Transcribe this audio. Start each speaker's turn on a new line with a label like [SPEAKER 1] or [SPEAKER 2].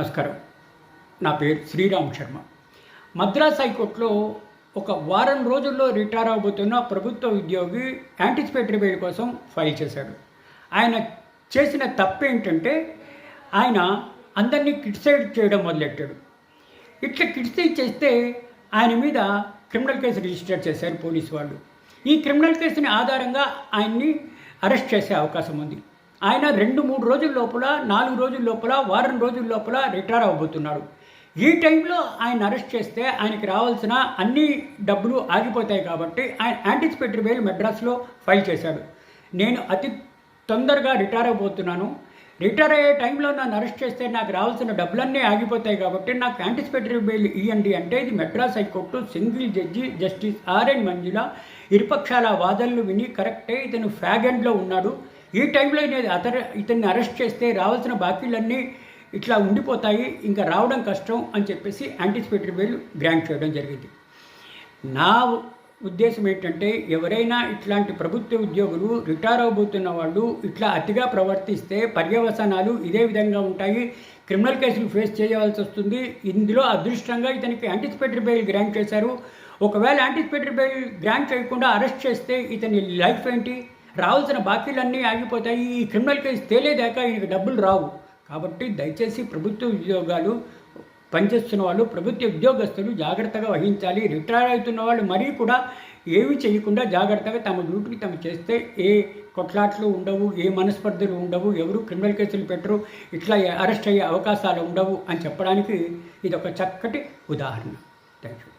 [SPEAKER 1] నమస్కారం. నా పేరు శ్రీరామ్ శర్మ. మద్రాస్ హైకోర్టులో ఒక వారం రోజుల్లో రిటైర్ అవబోతున్న ప్రభుత్వ ఉద్యోగి యాంటిసిపేటరీ బెయిల్ కోసం ఫైల్ చేశాడు. ఆయన చేసిన తప్పు ఏంటంటే ఆయన అందరినీ క్రిటిసైడ్ చేయడం మొదలెట్టాడు. ఇట్లా క్రిటిసైజ్ చేస్తే ఆయన మీద క్రిమినల్ కేసు రిజిస్టర్ చేశారు పోలీసు వాళ్ళు. ఈ క్రిమినల్ కేసుని ఆధారంగా ఆయన్ని అరెస్ట్ చేసే అవకాశం ఉంది. ఆయన రెండు మూడు రోజుల లోపల నాలుగు రోజుల లోపల వారం రోజుల లోపల రిటైర్ అవబోతున్నాడు ఈ టైంలో ఆయన అరెస్ట్ చేస్తే ఆయనకి రావాల్సిన అన్ని డబ్బులు ఆగిపోతాయి కాబట్టి ఆయన యాంటిసిపేటరీ బెయిల్ మెడ్రాస్లో ఫైల్ చేశాడు. నేను అతి తొందరగా రిటైర్ అవ్బోతున్నాను రిటైర్ అయ్యే టైంలో నన్ను అరెస్ట్ చేస్తే నాకు రావాల్సిన డబ్బులన్నీ ఆగిపోతాయి కాబట్టి నాకు యాంటిసిపేటరీ బెయిల్ ఇవ్వండి అంటే ఇది Madras high court single judge justice RN Manjula ఇరుపక్షాల వాదనలు విని కరెక్టే ఇతను ఫ్యాగెండ్లో ఉన్నాడు. ఈ టైంలో నేను అతను ఇతన్ని అరెస్ట్ చేస్తే రావాల్సిన బాకీలన్నీ ఇట్లా ఉండిపోతాయి ఇంకా రావడం కష్టం అని చెప్పేసి యాంటిసిపేటరీ బెయిల్ గ్రాంట్ చేయడం జరిగింది. నా ఉద్దేశం ఏంటంటే ఎవరైనా ఇట్లాంటి ప్రభుత్వ ఉద్యోగులు రిటైర్ అవబోతున్న వాళ్ళు ఇట్లా అతిగా ప్రవర్తిస్తే పర్యవసానాలు ఇదే విధంగా ఉంటాయి క్రిమినల్ కేసులు ఫేస్ చేయవలసి వస్తుంది. ఇందులో అదృష్టంగా ఇతనికి యాంటిసిపేటరీ బెయిల్ గ్రాంట్ చేశారు. ఒకవేళ యాంటిసిపేటరీ బెయిల్ గ్రాంట్ చేయకుండా అరెస్ట్ చేస్తే ఇతని లైఫ్ ఏంటి? రావాల్సిన బాకీలన్నీ ఆగిపోతాయి. ఈ క్రిమినల్ కేసు తేలేదాకా ఈయనకి డబ్బులు రావు. కాబట్టి దయచేసి ప్రభుత్వ ఉద్యోగాలు పనిచేస్తున్న వాళ్ళు ప్రభుత్వ ఉద్యోగస్తులు జాగ్రత్తగా వహించాలి. రిటైర్ అవుతున్న వాళ్ళు మరీ కూడా ఏమీ చేయకుండా జాగ్రత్తగా తమ డ్యూటీని తమ చేస్తే ఏ కొట్లాట్లు ఉండవు ఏ మనస్పర్ధలు ఉండవు ఎవరు క్రిమినల్ కేసులు పెట్టరు ఇట్లా అరెస్ట్ అయ్యే అవకాశాలు ఉండవు అని చెప్పడానికి ఇది ఒక చక్కటి ఉదాహరణ. Thank you